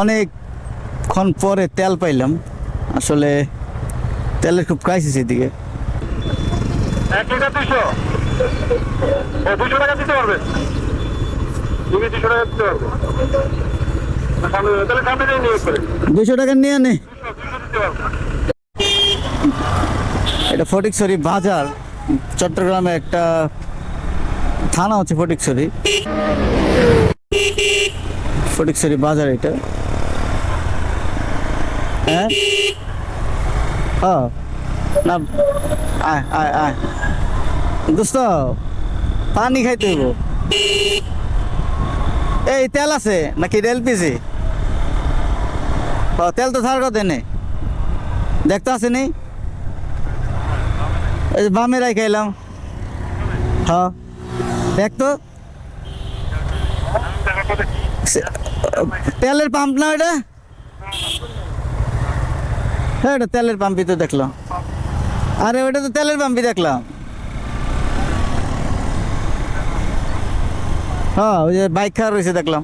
অনেকক্ষণ পরে তেল পাইলাম। আসলে তেলের খুব ক্রাইসিস এদিকে। দুশো টাকা নিয়ে নে। এটা ফটিকছড়ি বাজার চট্টগ্রামে একটা থানা হচ্ছে ফটিকছড়ি। ফটিকছড়ি বাজার এটা। হ্যাঁ? না দোস্ত, পানি খাইতে হইব। এই, তেল আছে নাকি এলপিজি ও, তেল তো ছাড় কথা নেই দেখতে আসেনি এই যে বামে রাই খাইলাম। হ্যাঁ দেখ তো। তেলের পাম্প না এটা হ্যাঁ এটা তেলের পাম্পই তো দেখলাম। আরে ওটা তো তেলের পাম্পই দেখলাম। হ্যাঁ ওই যে বাইক খাওয়া রয়েছে দেখলাম।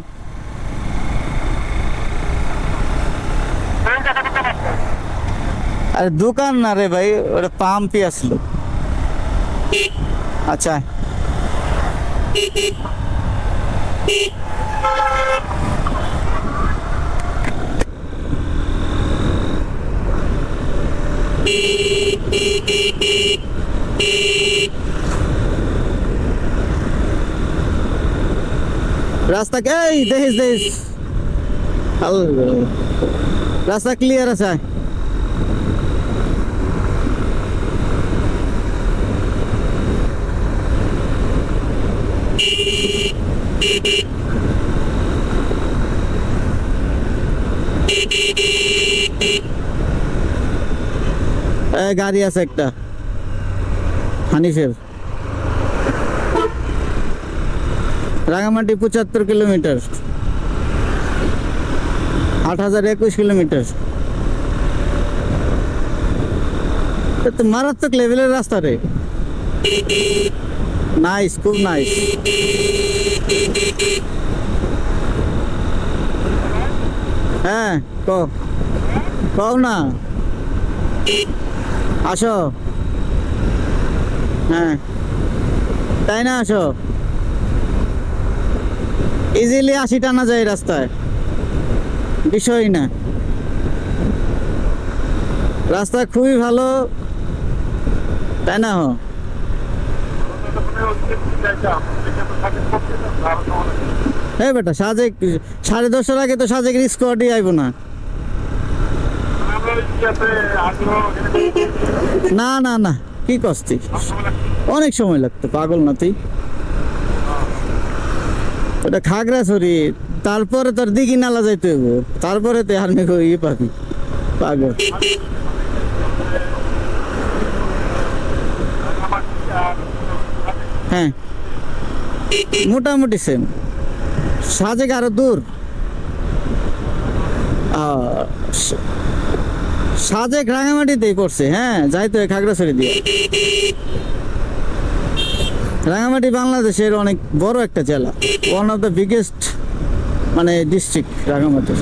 আরে, দোকান না রে ভাই, ওটা পাম্পই আসলো। আচ্ছা। রাস্তা কে- এই দেখিস দেখিস আল্লাহ। রাস্তা ক্লিয়ার আছে এই গাড়ি আছে একটা। হানিফের। রাঙামাটি পঁচাত্তর কিলোমিটার। আট হাজার একুশ কিলোমিটার। তো মারাত্মক লেভেলের রাস্তা রে। নাইস খুব নাইস হ্যাঁ ক কও না। আসো। হ্যাঁ। তাই না, আসো? ইজিলি আশি টানা যায় রাস্তায়। বিষয় না। রাস্তা খুবই ভালো। তাই না, হো? হ্যাঁ বেটা, সাজেক, সাড়ে দশটার আগে তো সাজেক স্কোয়াডই আইব না। না না না। কি কস্তি অনেক সময় লাগতো পাগল না তুই? ওটা খাগড়াছড়ি তারপরে তোর দিঘি নালা যাইতে হইব। তারপরে তুই আর্মি ইয়ে পাবি। পাগল। হ্যাঁ। মোটামুটি সেম সাজেক আরও দূর। আহ, সাজেক রাঙামাটিতেই পড়ছে হ্যাঁ যাইতে খাগড়াছড়ি দিয়ে। রাঙামাটি বাংলাদেশের অনেক বড় একটা জেলা ওয়ান অফ দ্য বিগেস্ট মানে ডিস্ট্রিক্ট রাঙামাটির।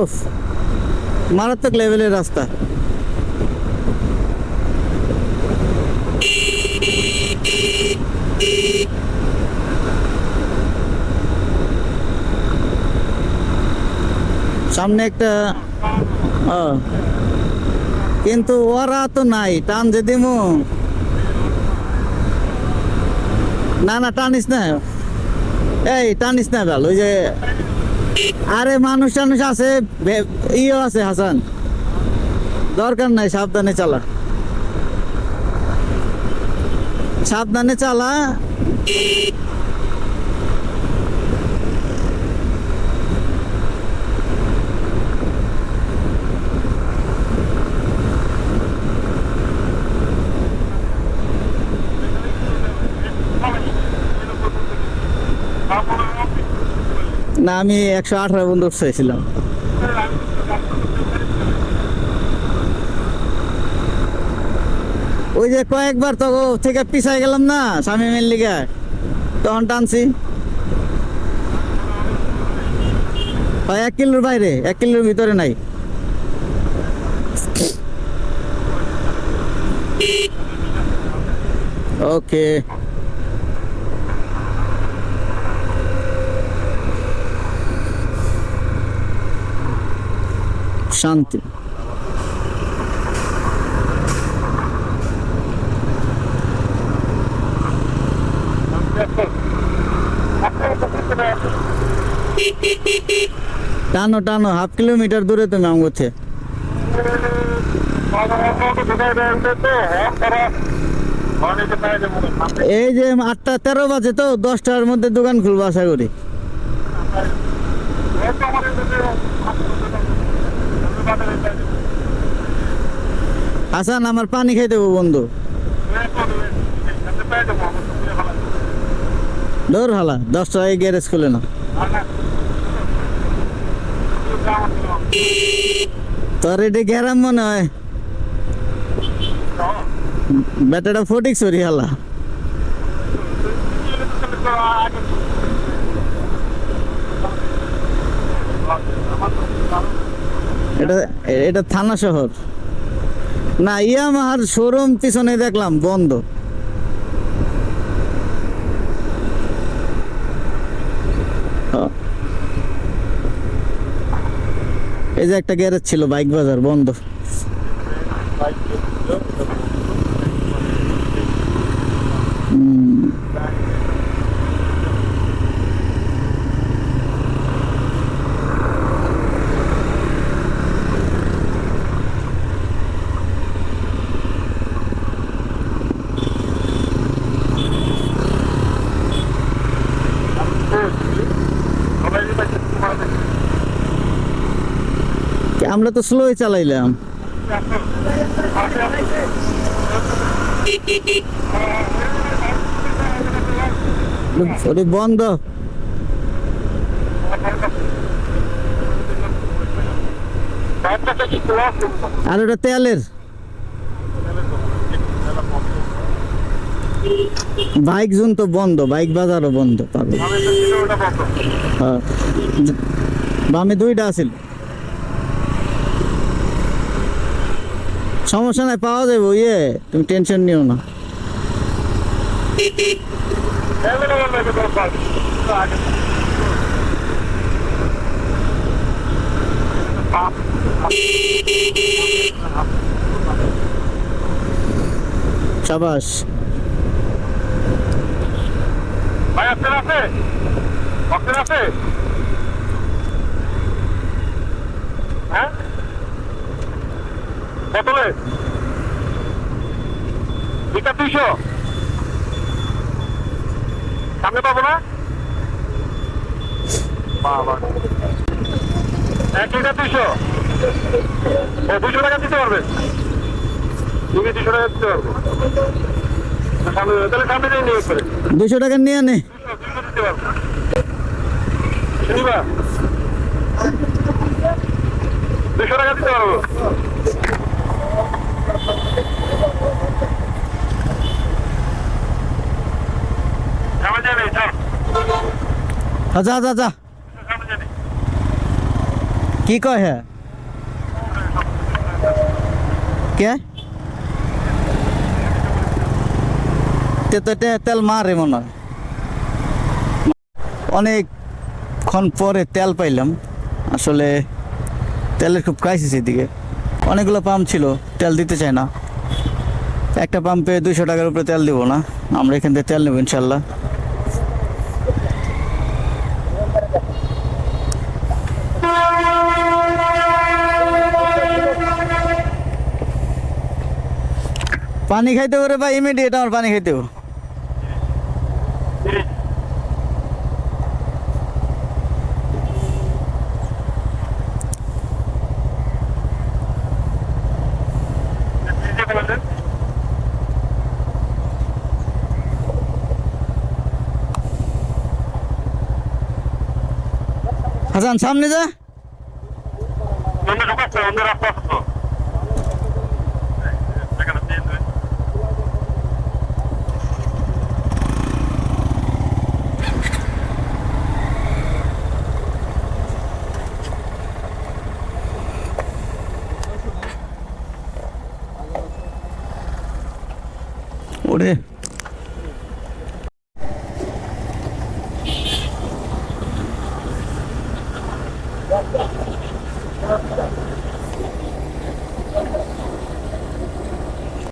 ওফ মারাত্মক লেভেলের রাস্তা। সামনে একটা কিন্তু ওরা তো নাই, টান যে দিমু। না না, টানিস না। এই, টানিস না ভালো ওই যে আরে মানুষ টানুষ আছে ইও আছে হাসান। দরকার নাই সাবধানে চালা। সাবধানে চালা। না, আমি একশো আঠারো বন্ধু চাইছিলাম। ওই যে কয়েকবার তো থেকে পিছাই গেলাম না স্বামী মেল লিগে। তখন টানছি। এক কিলোর বাইরে, এক কিলোর ভিতরে নাই। ওকে। শান্তি। টানো টানো, হাফ কিলোমিটার দূরে তুমি আমগোছে এই যে আটটা তেরো বাজে তো, দশটার মধ্যে দোকান খুলবো আশা করি। হাসান আমার পানি খাই দেবো বন্ধু। দৌড় হালা দশটায় গ্যারেজ খুলে না তোর এটা গ্যারাম মনে হয়। ব্যাটাটা ফটিক সরি হালা। এটা এটা থানা শহর না, ইয়ামাহার শোরুম পিছনে দেখলাম, বন্ধ এই যে একটা গ্যারেজ ছিল, বাইক বাজার, বন্ধ। আমরা তো স্লোই চালাইলাম। বন্ধ। আর ওটা তেলের। বাইক জোন তো বন্ধ, বাইক বাজারও বন্ধ পাবে হ্যাঁ। বামে দুইটা আছিল। সমস্যা নাই পাওয়া যাবে ইয়ে তুমি টেনশন নিও না। সাবাস। ভাই আছে? হ্যাঁ? বোতলে লিটার দুইশো সামনে পাবো না বাবা এক লিটার দুইশো ও দুইশো টাকা দিতে পারবে তুমি দুশো টাকা দিতে পারবে তাহলে সামনে যাই নিয়ে করে দুশো টাকা নিয়ে নে। দুশো টাকা দিতে পারব সামনে যাবে চল হ্যাঁ, যা যা যা। কি কয় হ্যাঁ কে? তে তো তে- তেল মারে মনে হয়। অনেকক্ষণ পরে তেল পাইলাম। আসলে তেলের খুব ক্রাইসিস এদিকে। অনেকগুলো পাম্প ছিল, তেল দিতে চায় না। একটা পাম্পে দুইশো টাকার উপরে তেল দিব না, আমরা এখান থেকে তেল নেব ইনশাল্লাহ। পানি খাইতে পারে বা ইমিডিয়েট আমার পানি খাইতে হাসান সামনে যা সামনে ঢুকাচ্ছে আমাদের রাস্তা আছে তো এখানে দিয়ে দেবে ওরে